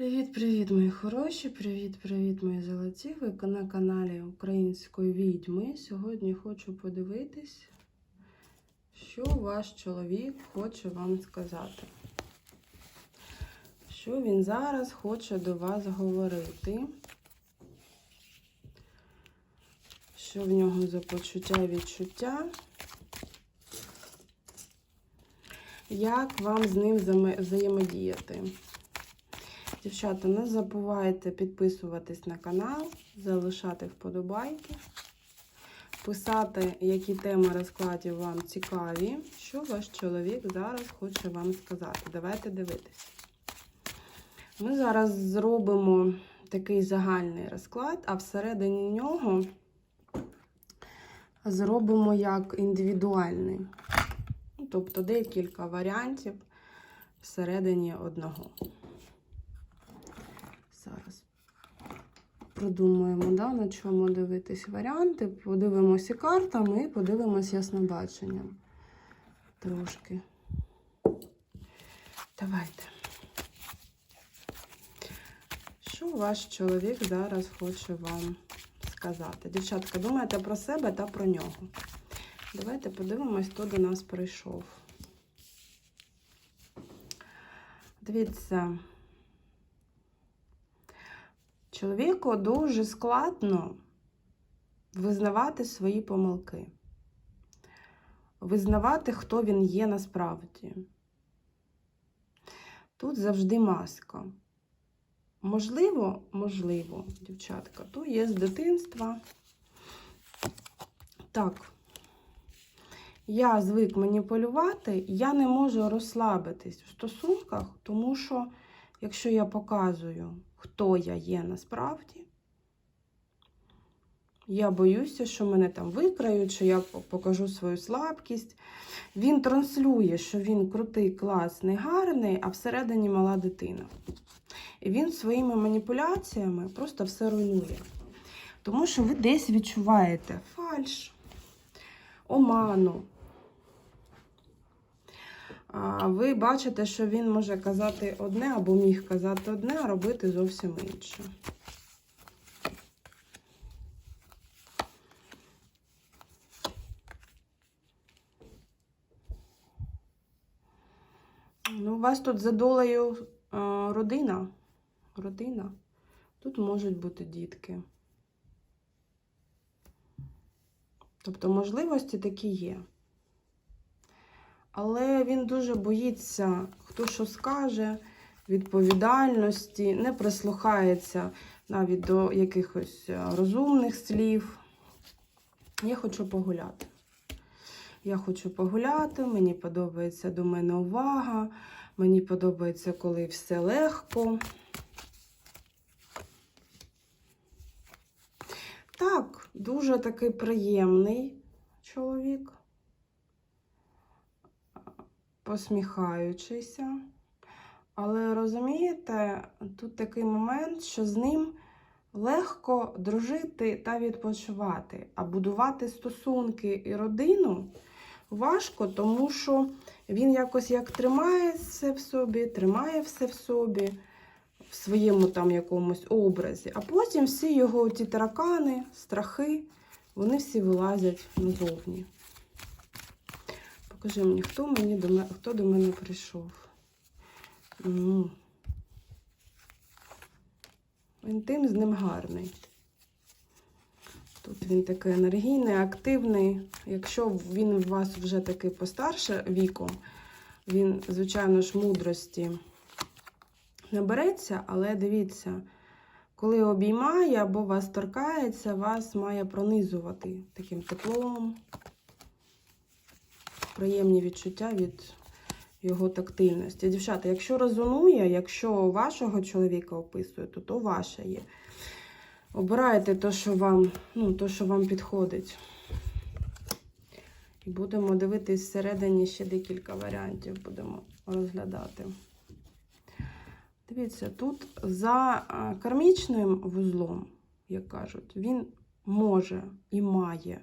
Привіт-привіт, мої хороші! Привіт-привіт, мої золоті! Ви на каналі Української відьми. Сьогодні хочу подивитись, що ваш чоловік хоче вам сказати. Що він зараз хоче до вас говорити? Що в нього за почуття і відчуття? Як вам з ним взаємодіяти? Дівчата, не забувайте підписуватись на канал, залишати вподобайки, писати, які теми розкладів вам цікаві, що ваш чоловік зараз хоче вам сказати. Давайте дивитись. Ми зараз зробимо такий загальний розклад, а всередині нього зробимо як індивідуальний. Ну, Тобто декілька варіантів всередині одного. Зараз продумаємо, да, на чому дивитись варіанти. Подивимося картами і подивимось яснобаченням. Трошки. Давайте. Що ваш чоловік зараз хоче вам сказати? Дівчатка, думайте про себе та про нього. Давайте подивимось, хто до нас прийшов. Дивіться. Чоловіку дуже складно визнавати свої помилки, визнавати, хто він є насправді. Тут завжди маска. Можливо, можливо, дівчатка, то є з дитинства. Так, я звик маніпулювати, я не можу розслабитись в стосунках, тому що, якщо я показую, хто я є насправді. Я боюся, що мене там викрають, що я покажу свою слабкість. Він транслює, що він крутий, класний, гарний, а всередині мала дитина. І він своїми маніпуляціями просто все руйнує. Тому що ви десь відчуваєте фальш, оману. Ви бачите, що він може казати одне або міг казати одне, а робити зовсім інше. Ну, у вас тут за долею родина. Родина. Тут можуть бути дітки. Тобто можливості такі є. Але він дуже боїться, хто що скаже, відповідальності, не прислухається навіть до якихось е, розумних слів. Я хочу погуляти. Я хочу погуляти, мені подобається до мене увага, мені подобається, коли все легко. Так, дуже такий приємний чоловік посміхаючися. Але розумієте, тут такий момент, що з ним легко дружити та відпочивати, а будувати стосунки і родину важко, тому що він якось як тримає все в собі, тримає все в собі, в своєму там якомусь образі, а потім всі його ті таракани, страхи, вони всі вилазять назовні. Покажи мені, хто мені до мене, хто до мене прийшов. Ну. Інтим з ним гарний. Тут він такий енергійний, активний. Якщо він у вас вже такий постарше віком, він, звичайно ж, мудрості набереться, але дивіться, коли обіймає або вас торкається, вас має пронизувати таким теплом, приємні відчуття від його тактильності. Дівчата, якщо резонує, якщо вашого чоловіка описує, то то ваше є. Обирайте те, що вам, ну, що вам підходить. І будемо дивитись всередині ще декілька варіантів будемо розглядати. Дивіться, тут за кармічним вузлом, як кажуть, він може і має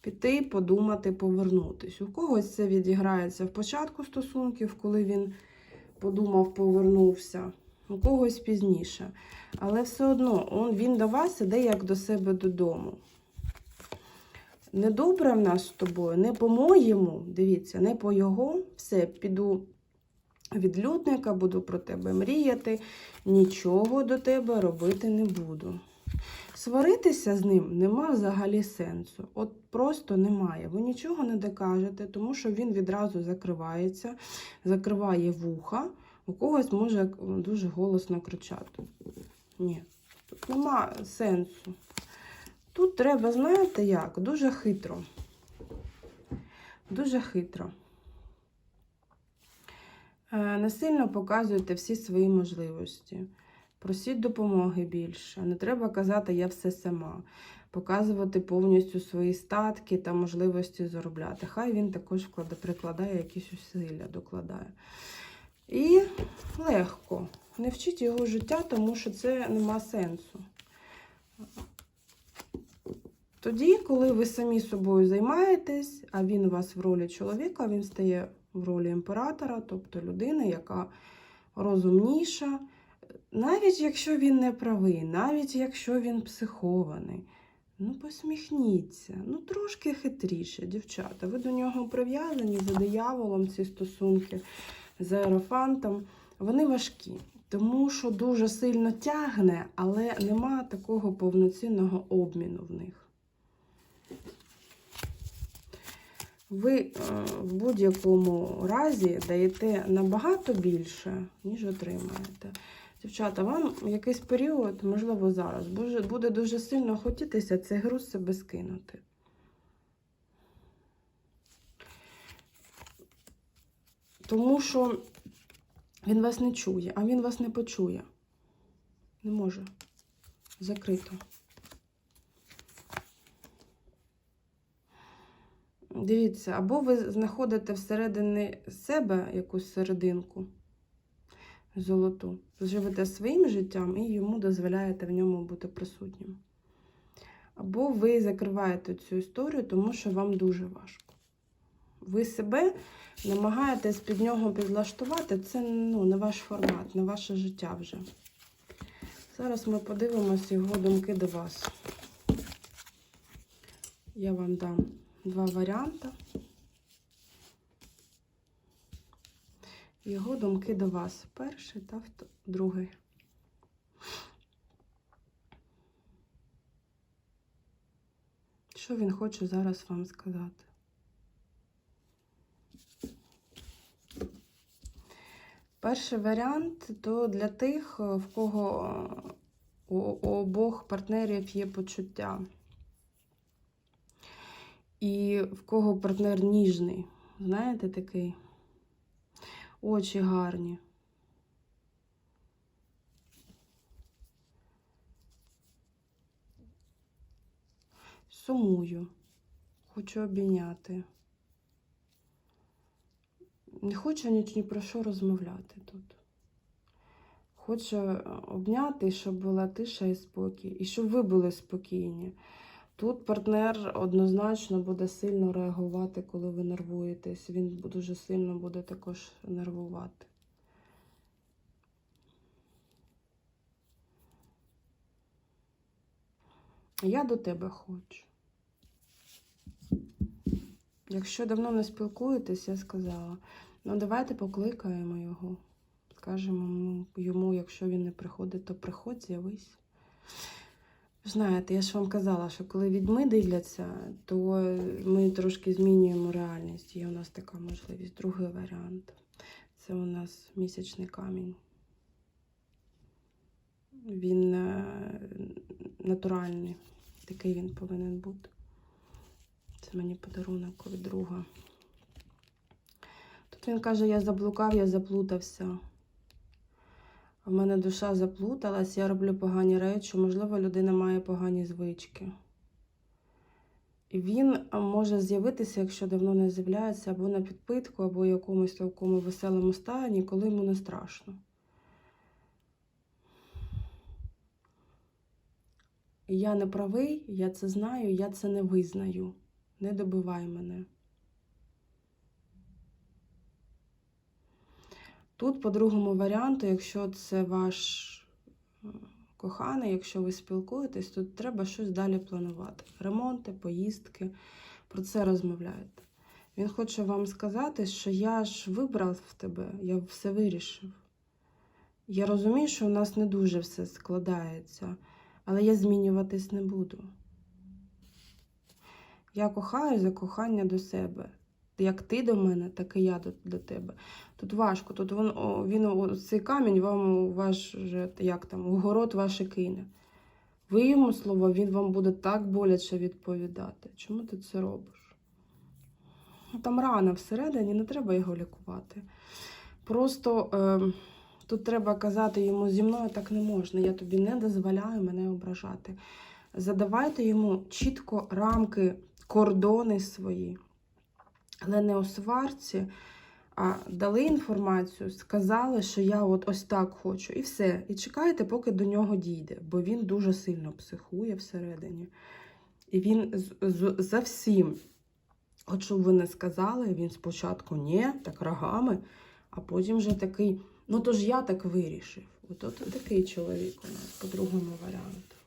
піти, подумати, повернутись. У когось це відіграється в початку стосунків, коли він подумав, повернувся. у когось пізніше. Але все одно він до вас іде як до себе додому. Недобре в нас з тобою, не по-моєму, дивіться, не по його, все, піду від людника, буду про тебе мріяти, нічого до тебе робити не буду. Сваритися з ним нема взагалі сенсу. От просто немає. Ви нічого не докажете, тому що він відразу закривається, закриває вуха, у когось може дуже голосно кричати. Ні, тут нема сенсу. Тут треба, знаєте як, дуже хитро. Дуже хитро. Е, Не сильно показуйте всі свої можливості. Просіть допомоги більше. Не треба казати я все сама. Показувати повністю свої статки та можливості заробляти. Хай він також прикладає якісь усилля, докладає. І легко. Не вчіть його життя, тому що це нема сенсу. Тоді, коли ви самі собою займаєтесь, а він у вас в ролі чоловіка, він стає в ролі імператора, тобто людини, яка розумніша, навіть якщо він не правий, навіть якщо він психований. Ну, посміхніться, ну трошки хитріше, дівчата. Ви до нього прив'язані за дияволом ці стосунки з аерофантом. Вони важкі, тому що дуже сильно тягне, але нема такого повноцінного обміну в них. Ви е, в будь-якому разі даєте набагато більше, ніж отримаєте. Дівчата, вам якийсь період, можливо, зараз, буде, дуже сильно хотітися цей груз себе скинути. Тому що він вас не чує, а він вас не почує. Не може. Закрито. Дивіться, або ви знаходите всередині себе якусь серединку золоту, живете своїм життям і йому дозволяєте в ньому бути присутнім. Або ви закриваєте цю історію, тому що вам дуже важко. Ви себе намагаєтесь під нього підлаштувати, це ну, не ваш формат, не ваше життя вже. Зараз ми подивимося його думки до вас. Я вам дам два варіанти. Його думки до вас. Перший та другий. Що він хоче зараз вам сказати? Перший варіант то для тих, в кого у обох партнерів є почуття. І в кого партнер ніжний, знаєте, такий. Очі гарні. Сумую. Хочу обійняти. Не хочу ні, ні про що розмовляти тут. Хочу обняти, щоб була тиша і спокій. І щоб ви були спокійні. Тут партнер однозначно буде сильно реагувати, коли ви нервуєтесь. Він дуже сильно буде також нервувати. Я до тебе хочу. Якщо давно не спілкуєтесь, я сказала, ну давайте покликаємо його. Скажемо йому, якщо він не приходить, то приходь, з'явись. Знаєте, я ж вам казала, що коли відьми дивляться, то ми трошки змінюємо реальність. Є у нас така можливість. Другий варіант. Це у нас місячний камінь. Він е, натуральний. Такий він повинен бути. Це мені подарунок від друга. Тут він каже, я заблукав, я заплутався. В мене душа заплуталась, я роблю погані речі, можливо, людина має погані звички. Він може з'явитися, якщо давно не з'являється, або на підпитку, або в якомусь такому веселому стані, коли йому не страшно. Я не правий, я це знаю, я це не визнаю. Не добивай мене. Тут, по другому варіанту, якщо це ваш е, коханий, якщо ви спілкуєтесь, то треба щось далі планувати. Ремонти, поїздки, про це розмовляєте. Він хоче вам сказати, що я ж вибрав тебе, я все вирішив. Я розумію, що у нас не дуже все складається, але я змінюватись не буду. Я кохаю за кохання до себе. Як ти до мене, так і я до, до тебе. Тут важко. Тут він, він цей камінь вам ваш як там, город ваше кине. Ви йому слово, він вам буде так боляче відповідати. Чому ти це робиш? Ну, Там рана всередині, не треба його лікувати. Просто е, тут треба казати йому, зі мною так не можна, я тобі не дозволяю мене ображати. Задавайте йому чітко рамки, кордони свої, але не у сварці, а дали інформацію, сказали, що я от ось так хочу, і все. І чекайте, поки до нього дійде, бо він дуже сильно психує всередині. І він за всім, от щоб ви не сказали, він спочатку ні, так рогами, а потім вже такий, ну то ж я так вирішив. От, от такий чоловік у нас по другому варіанту.